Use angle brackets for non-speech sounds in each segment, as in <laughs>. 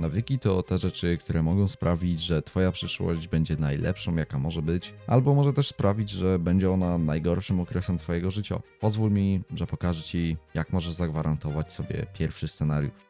Nawyki to te rzeczy, które mogą sprawić, że Twoja przyszłość będzie najlepszą, jaka może być, albo może też sprawić, że będzie ona najgorszym okresem Twojego życia. Pozwól mi, że pokażę Ci, jak możesz zagwarantować sobie pierwszy scenariusz.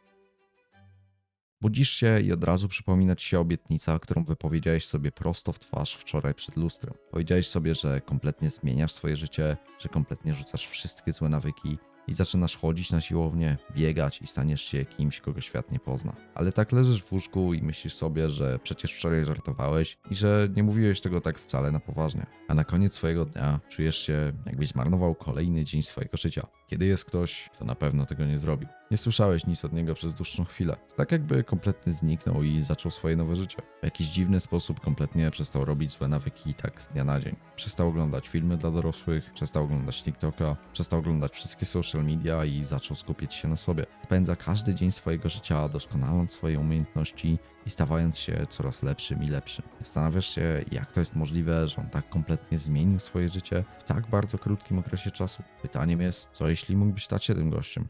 Budzisz się i od razu przypomina ci się obietnica, którą wypowiedziałeś sobie prosto w twarz wczoraj przed lustrem. Powiedziałeś sobie, że kompletnie zmieniasz swoje życie, że kompletnie rzucasz wszystkie złe nawyki i zaczynasz chodzić na siłownię, biegać i staniesz się kimś, kogo świat nie pozna. Ale tak leżysz w łóżku i myślisz sobie, że przecież wczoraj żartowałeś i że nie mówiłeś tego tak wcale na poważnie. A na koniec swojego dnia czujesz się, jakbyś zmarnował kolejny dzień swojego życia. Kiedy jest ktoś, kto na pewno tego nie zrobił. Nie słyszałeś nic od niego przez dłuższą chwilę. Tak jakby kompletnie zniknął i zaczął swoje nowe życie. W jakiś dziwny sposób kompletnie przestał robić złe nawyki tak z dnia na dzień. Przestał oglądać filmy dla dorosłych, przestał oglądać TikToka, przestał oglądać wszystkie social media i zaczął skupić się na sobie. Spędza każdy dzień swojego życia doskonaląc swoje umiejętności i stawając się coraz lepszym i lepszym. Zastanawiasz się, jak to jest możliwe, że on tak kompletnie zmienił swoje życie w tak bardzo krótkim okresie czasu. Pytaniem jest, co jeśli mógłbyś stać się tym gościem?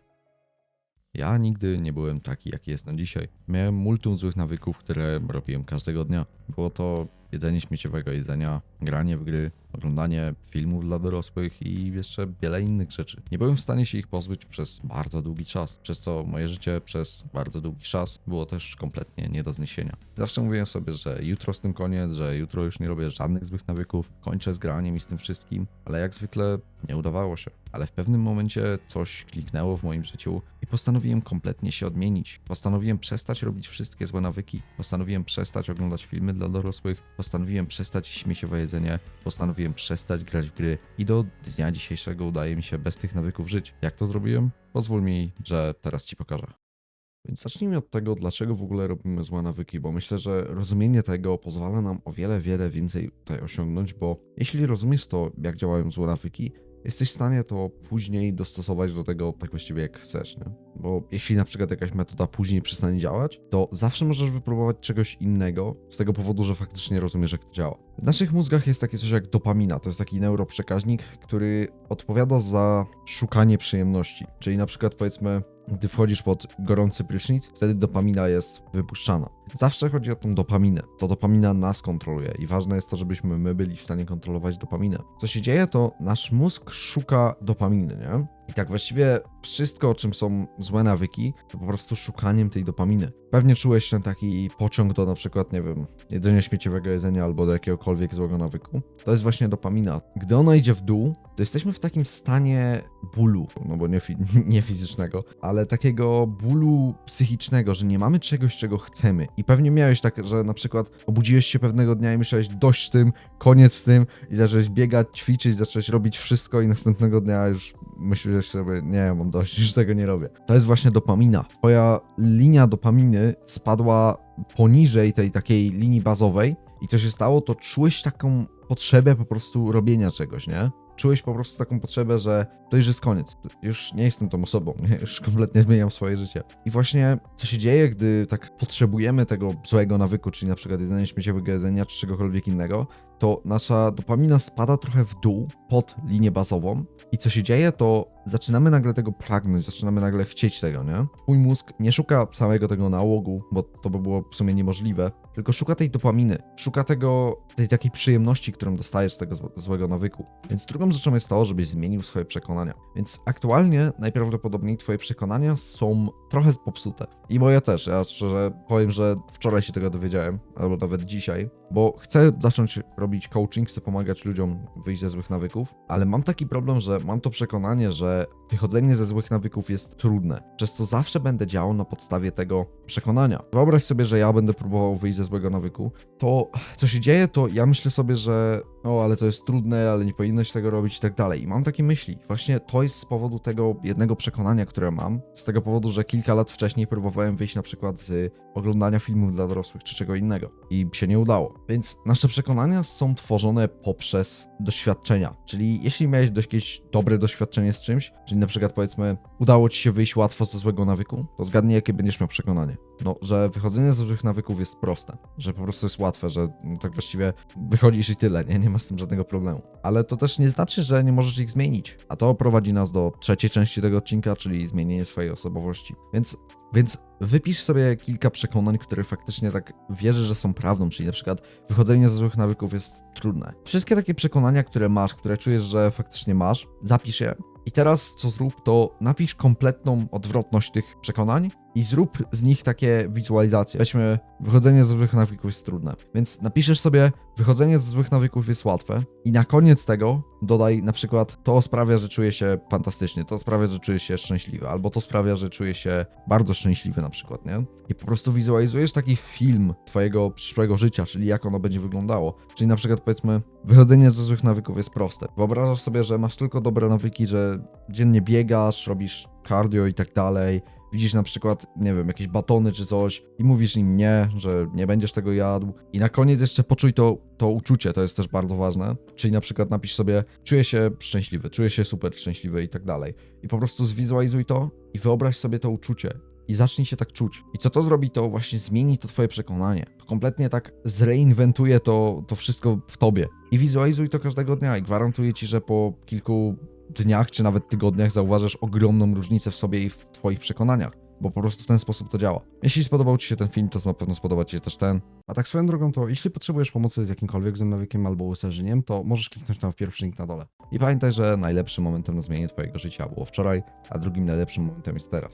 Ja nigdy nie byłem taki, jaki jestem dzisiaj. Miałem multum złych nawyków, które robiłem każdego dnia. Było to jedzenie śmieciowego jedzenia, granie w gry, oglądanie filmów dla dorosłych i jeszcze wiele innych rzeczy. Nie byłem w stanie się ich pozbyć przez bardzo długi czas, przez co moje życie przez bardzo długi czas było też kompletnie nie do zniesienia. Zawsze mówiłem sobie, że jutro z tym koniec, że jutro już nie robię żadnych złych nawyków, kończę z graniem i z tym wszystkim, ale jak zwykle nie udawało się. Ale w pewnym momencie coś kliknęło w moim życiu i postanowiłem kompletnie się odmienić. Postanowiłem przestać robić wszystkie złe nawyki. Postanowiłem przestać oglądać filmy dla dorosłych. Postanowiłem przestać śmieciowe jedzenie. Postanowiłem przestać grać w gry. I do dnia dzisiejszego udaje mi się bez tych nawyków żyć. Jak to zrobiłem? Pozwól mi, że teraz ci pokażę. Więc zacznijmy od tego, dlaczego w ogóle robimy złe nawyki, bo myślę, że rozumienie tego pozwala nam o wiele, wiele więcej tutaj osiągnąć, bo jeśli rozumiesz to, jak działają złe nawyki, jesteś w stanie to później dostosować do tego tak właściwie jak chcesz, nie? Bo jeśli na przykład jakaś metoda później przestanie działać, to zawsze możesz wypróbować czegoś innego z tego powodu, że faktycznie rozumiesz jak to działa. W naszych mózgach jest takie coś jak dopamina, to jest taki neuroprzekaźnik, który odpowiada za szukanie przyjemności. Czyli na przykład powiedzmy, gdy wchodzisz pod gorący prysznic, wtedy dopamina jest wypuszczana. Zawsze chodzi o tą dopaminę. To dopamina nas kontroluje i ważne jest to, żebyśmy my byli w stanie kontrolować dopaminę. Co się dzieje, to nasz mózg szuka dopaminy, nie? I tak właściwie wszystko, czym są złe nawyki, to po prostu szukaniem tej dopaminy. Pewnie czułeś ten taki pociąg do na przykład, nie wiem, jedzenia śmieciowego jedzenia albo do jakiegokolwiek złego nawyku. To jest właśnie dopamina. Gdy ona idzie w dół, to jesteśmy w takim stanie bólu, no bo nie, fi- <laughs> nie fizycznego, ale takiego bólu psychicznego, że nie mamy czegoś, czego chcemy. I pewnie miałeś tak, że na przykład obudziłeś się pewnego dnia i myślałeś dość z tym, koniec z tym i zacząłeś biegać, ćwiczyć, zacząłeś robić wszystko i następnego dnia już myślisz sobie, nie, mam dość, <laughs> już tego nie robię. To jest właśnie dopamina. Twoja linia dopaminy spadła poniżej tej takiej linii bazowej i co się stało, to czułeś taką potrzebę po prostu robienia czegoś, nie? Czułeś po prostu taką potrzebę, że to już jest koniec. Już nie jestem tą osobą, <laughs> nie? już kompletnie zmieniam swoje życie. I właśnie co się dzieje, gdy tak potrzebujemy tego złego nawyku, czyli na przykład jedzenie śmieciowego jedzenia czy czegokolwiek innego, to nasza dopamina spada trochę w dół, pod linię bazową. I co się dzieje, to zaczynamy nagle tego pragnąć, zaczynamy nagle chcieć tego, nie? Twój mózg nie szuka całego tego nałogu, bo to by było w sumie niemożliwe, tylko szuka tej dopaminy, szuka tego, tej takiej przyjemności, którą dostajesz z tego zł- złego nawyku. Więc drugą rzeczą jest to, żebyś zmienił swoje przekonania. Więc aktualnie najprawdopodobniej twoje przekonania są trochę popsute. I moje też, ja szczerze powiem, że wczoraj się tego dowiedziałem, albo nawet dzisiaj, bo chcę zacząć robić coaching, chcę pomagać ludziom wyjść ze złych nawyków, ale mam taki problem, że mam to przekonanie, że wychodzenie ze złych nawyków jest trudne, przez co zawsze będę działał na podstawie tego przekonania. Wyobraź sobie, że ja będę próbował wyjść ze złego nawyku, to co się dzieje, to ja myślę sobie, że o, ale to jest trudne, ale nie powinieneś tego robić i tak dalej. I mam takie myśli. Właśnie to jest z powodu tego jednego przekonania, które mam, z tego powodu, że kilka lat wcześniej próbowałem wyjść na przykład z oglądania filmów dla dorosłych czy czego innego i się nie udało. Więc nasze przekonania są tworzone poprzez doświadczenia. Czyli jeśli miałeś jakieś dobre doświadczenie z czymś, czyli na przykład powiedzmy udało ci się wyjść łatwo ze złego nawyku, to zgadnij jakie będziesz miał przekonanie. No, że wychodzenie z złych nawyków jest proste, że po prostu jest łatwe, że tak właściwie wychodzisz i tyle, nie? Nie masz z tym żadnego problemu. Ale to też nie znaczy, że nie możesz ich zmienić. A to prowadzi nas do trzeciej części tego odcinka, czyli zmienienie swojej osobowości. Więc, więc wypisz sobie kilka przekonań, które faktycznie tak wierzysz, że są prawdą, czyli na przykład wychodzenie ze złych nawyków jest trudne. Wszystkie takie przekonania, które masz, które czujesz, że faktycznie masz, zapisz je. I teraz co zrób, to napisz kompletną odwrotność tych przekonań i zrób z nich takie wizualizacje. Weźmy, wychodzenie ze złych nawyków jest trudne. Więc napiszesz sobie, wychodzenie ze złych nawyków jest łatwe i na koniec tego dodaj na przykład, to sprawia, że czuję się fantastycznie, to sprawia, że czuję się szczęśliwy, albo to sprawia, że czuję się bardzo szczęśliwy na przykład, nie? I po prostu wizualizujesz taki film twojego przyszłego życia, czyli jak ono będzie wyglądało. Czyli na przykład powiedzmy, wychodzenie ze złych nawyków jest proste. Wyobrażasz sobie, że masz tylko dobre nawyki, że dziennie biegasz, robisz cardio i tak dalej, widzisz na przykład, nie wiem, jakieś batony czy coś i mówisz im nie, że nie będziesz tego jadł. I na koniec jeszcze poczuj to, to uczucie, to jest też bardzo ważne. Czyli na przykład napisz sobie, czuję się szczęśliwy, czuję się super szczęśliwy i tak dalej. I po prostu zwizualizuj to i wyobraź sobie to uczucie. I zacznij się tak czuć. I co to zrobi, to właśnie zmieni to twoje przekonanie. To kompletnie tak zreinwentuje to, to wszystko w tobie. I wizualizuj to każdego dnia i gwarantuję ci, że po kilku dniach czy nawet tygodniach zauważysz ogromną różnicę w sobie i w twoich przekonaniach, bo po prostu w ten sposób to działa. Jeśli spodobał ci się ten film, to na pewno spodoba ci się też ten. A tak swoją drogą, to jeśli potrzebujesz pomocy z jakimkolwiek złym nawykiem albo userzeniem, to możesz kliknąć tam w pierwszy link na dole. I pamiętaj, że najlepszym momentem na zmianie twojego życia było wczoraj, a drugim najlepszym momentem jest teraz.